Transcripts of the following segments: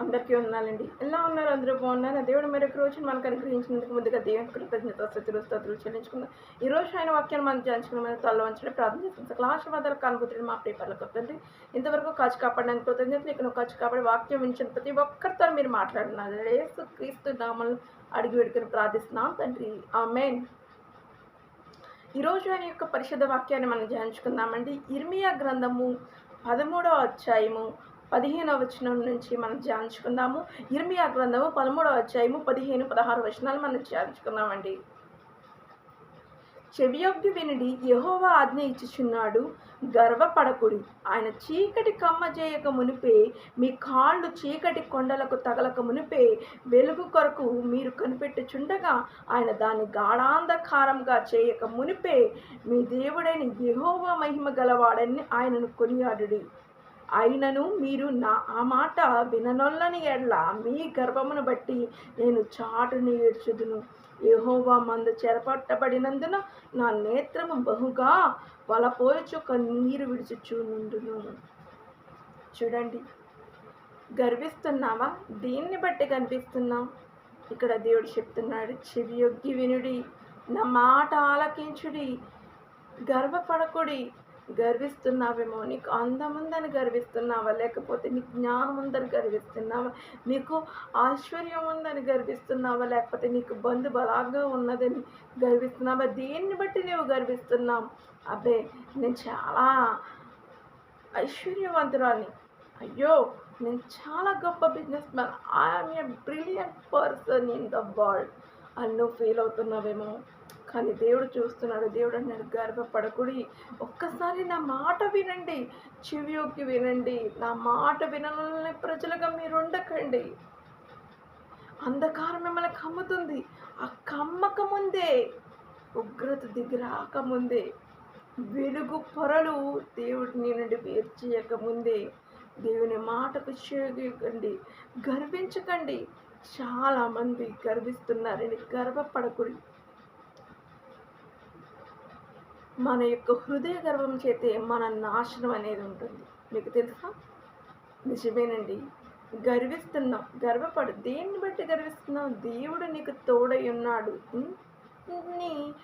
అందరికీ ఉన్నాలండి ఎలా ఉన్నారు? అందరూ బాగున్నారు? దేవుడు మరొక రోజు మనకు అనుగ్రహించినందుకు ముందుగా దేవుని కృతజ్ఞత స్థుతులు స్థతులు చెల్లించుకుందాం. ఈ రోజు ఆయన వాక్యాన్ని మనం ధ్యానించుకున్న మీద తల్ల వంచడం ప్రార్థన చేస్తాం. సకల ఆశీర్వాదాలు కనుగొతుంది మా ప్రేపర్లకు వస్తుంది ఇంతవరకు కాచి కాపాడడానికి కృతజ్ఞతలు ఇక్కడ ఖర్చు కాపాడే కాపాడి వాక్యం వించిన ప్రతి ఒక్కరితో మీరు మాట్లాడినారు ఏసు క్రీస్తు నామలు అడిగి పెడుకుని ప్రార్థిస్తున్నాం తండ్రి. ఆమెన్. ఈరోజు ఆయన యొక్క పరిశుద్ధ వాక్యాన్ని మనం ధ్యానించుకుందామండి. ఇర్మియా గ్రంథము పదమూడవ అధ్యాయము పదిహేనవ వచనం నుంచి మనం ధ్యానించుకుందాము. ఇర్మియా గ్రంథము పదమూడవ అధ్యాయము పదిహేను పదహారు వచనాలు మనం ధ్యానించుకుందామండి. చెవియొగ్గి వినుడి యెహోవా ఆజ్ఞ ఇచ్చుచున్నాడు గర్వపడకుడి. ఆయన చీకటి కమ్మ చేయక మునిపే మీ కాళ్ళు చీకటి కొండలకు తగలక మునిపే వెలుగు కొరకు మీరు కనిపెట్టుచుండగా ఆయన దాన్ని గాఢాంధకారంగా చేయక మునిపే మీ దేవుడైన యహోవా మహిమ గలవాడని ఆయనను కొనియాడుడి. అయినను మీరు నా ఆ మాట విననొల్లని ఎడ్ల. మీ గర్భమును బట్టి నేను చాటుని ఏడ్చుదును. యెహోవా మంద చెరపట్టబడినందున నా నేత్రము బహుగా వలపోయచు నీరు విడిచిచూనుండును చూడండి గర్విస్తున్నావా? దీన్ని బట్టి కనిపిస్తున్నాం ఇక్కడ దేవుడు చెప్తున్నాడు చెవియొగ్గి వినుడి నా మాట ఆలకించుడి గర్వపడకుడి గర్విస్తున్నావేమో నీకు అందం ఉందని గర్విస్తున్నావా? లేకపోతే నీకు జ్ఞానం ఉందని గర్విస్తున్నావా? నీకు ఆశ్చర్యం ఉందని గర్విస్తున్నావా? లేకపోతే నీకు బంధు బలాగా ఉన్నదని గర్విస్తున్నావా? దేన్ని బట్టి నువ్వు గర్విస్తున్నావు? అబ్బే నేను చాలా ఐశ్వర్యవంతురాలి అయ్యో నేను చాలా గొప్ప businessman. I'm a brilliant person in the world. అని నువ్వు ఫీల్ అవుతున్నావేమో? కానీ దేవుడు చూస్తున్నాడు. దేవుడు అన్నాడు గర్వపడకుడి. ఒక్కసారి నా మాట వినండి. చెవియోకి వినండి. నా మాట వినాలని ప్రజలుగా మీరు ఉండకండి అంధకారం మిమ్మల్ని కమ్ముతుంది. ఆ కమ్మక ముందే ఉగ్రత దిగిరాక ముందే వెలుగు పొరలు దేవుడిని నుండి వేర్చేయక ముందే దేవుని మాటకు చేయకండి గర్వించకండి. చాలామంది గర్విస్తున్నారని గర్వపడకూడదు మన యొక్క హృదయ గర్వం చేతే మన నాశనం అనేది ఉంటుంది. మీకు తెలుసా? నిజమేనండి. గర్విస్తున్నాం గర్వపడు దేన్ని బట్టి గర్విస్తున్నావు దేవుడు నీకు తోడై ఉన్నాడు. నీ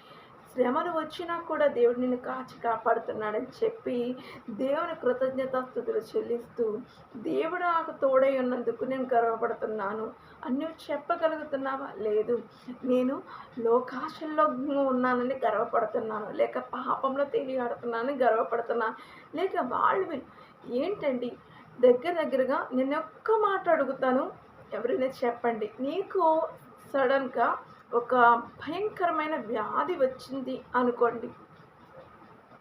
శ్రమలు వచ్చినా కూడా దేవుడు నిన్ను కాచి కాపాడుతున్నాడని చెప్పి దేవుని కృతజ్ఞతాస్థుతులు చెల్లిస్తూ దేవుడు నాకు తోడై ఉన్నందుకు నేను గర్వపడుతున్నాను. అన్నీ చెప్పగలుగుతున్నావా? లేదు. నేను లోకాశల్లో ఉన్నానని గర్వపడుతున్నాను. లేక పాపంలో తెలియాడుతున్నానని గర్వపడుతున్నాను. లేక వాళ్ళు విన్- ఏంటండి? దగ్గర దగ్గరగా నేను ఒక్క మాట అడుగుతాను. ఎవరైనా చెప్పండి. నీకు సడన్గా ఒక భయంకరమైన వ్యాధి వచ్చింది అనుకోండి.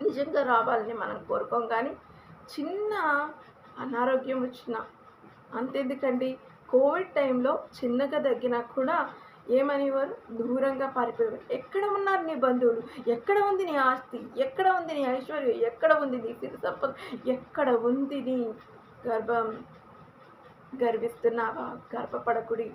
నిజంగా రావాలని మనం కోరుకోం కానీ చిన్న అనారోగ్యం వచ్చిన అంతెందుకండి కోవిడ్ టైంలో చిన్నగా తగ్గినా కూడా ఏమనేవారు? దూరంగా పారిపోయేవారు. ఎక్కడ ఉన్నారు నీ బంధువులు? ఎక్కడ ఉంది నీ ఆస్తి? ఎక్కడ ఉంది నీ ఐశ్వర్యం? ఎక్కడ ఉంది నీ సిరి సంపద? ఎక్కడ ఉంది నీ గర్భం? గర్విస్తున్నావా? గర్వపడకుడి